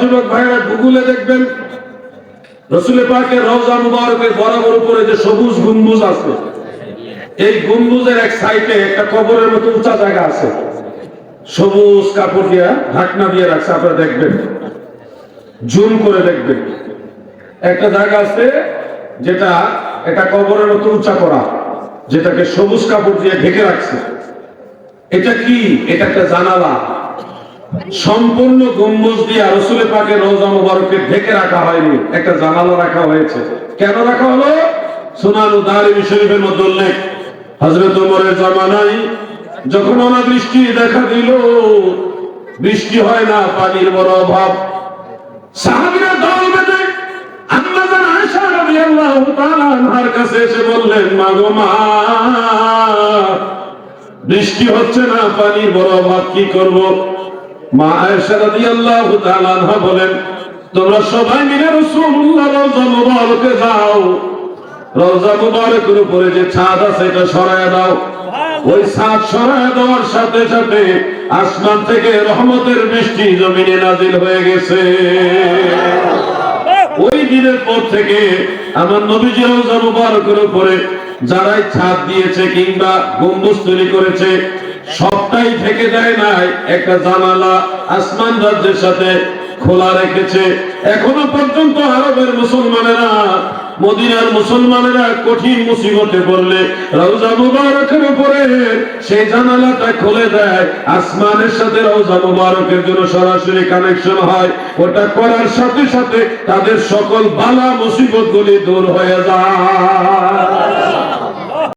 যুবক ভাইরা, গুগলে দেখবেন রসুল পাকের রওজা মুবারকের বরাবর উপরে যে সবুজ গম্বুজ আছে, এই গম্বুজের এক সাইডে একটা কবরের মতো উঁচা জায়গা আছে। সবুজ কাপড় দিয়া ঢাকনা দিয়ে রাখছে, আপনারা দেখবেন। জুম করে দেখবেন। একটা জায়গা আছে যেটা একটা কবরের মতো উঁচা করা, যেটাকে সবুজ কাপড় দিয়ে ঢেকে রাখছে। এটা কি? এটা একটা জানালা। সম্পূর্ণ গম্বুজ দিয়ে রসুলের পাকে রোজা ঢেকে রাখা হয়নি, একটা জানালা রাখা হয়েছে। কেন রাখা হলো? দারিমি শরীফের মধ্যে উল্লেখ। হজরত যখন অনাবৃষ্টি দেখা দিল, বৃষ্টি হয় না, পানির বড় অভাব। সাহাবীরা দল বেঁধে কাছে এসে বললেন, মা গো মা, বৃষ্টি হচ্ছে না, পানির বড় অভাব, কি করব? মা আয়েশা রাদিয়াল্লাহু তাআলা আনহা বলেন তোমরা সবাই মিলে রাসূলুল্লাহ রওজা মুবারকে যাও। রওজা মুবারকের উপরে যে ছাদ আছে এটা সরায় দাও। ওই ছাদ সরায় দেওয়ার সাথে সাথে আসমান থেকে রহমতের বৃষ্টি জমিনে নাজিল হয়ে গেছে। ওই দিনের পর থেকে আমার নবীজি রওজা মুবারকের উপরে যারাই ছাদ দিয়েছে কিংবা গম্বুজ তৈরি করেছে সবটাই ঢেকে দেয় নাই। একটা জানালা আসমান রাজ্যের সাথে খোলা রেখেছে। এখনও পর্যন্ত আরবের মুসলমানেরা, মদিনার মুসলমানেরা কঠিন মুসিবতে পড়লে রওজা মুবারকের উপরে সেই জানালাটা খুলে দেয়। আসমানের সাথে রওজা মুবারকের জন্য সরাসরি কানেকশন হয়। ওটা করার সাথে সাথে তাদের সকল বালা মুসিবত গুলি দূর হয়ে যায়।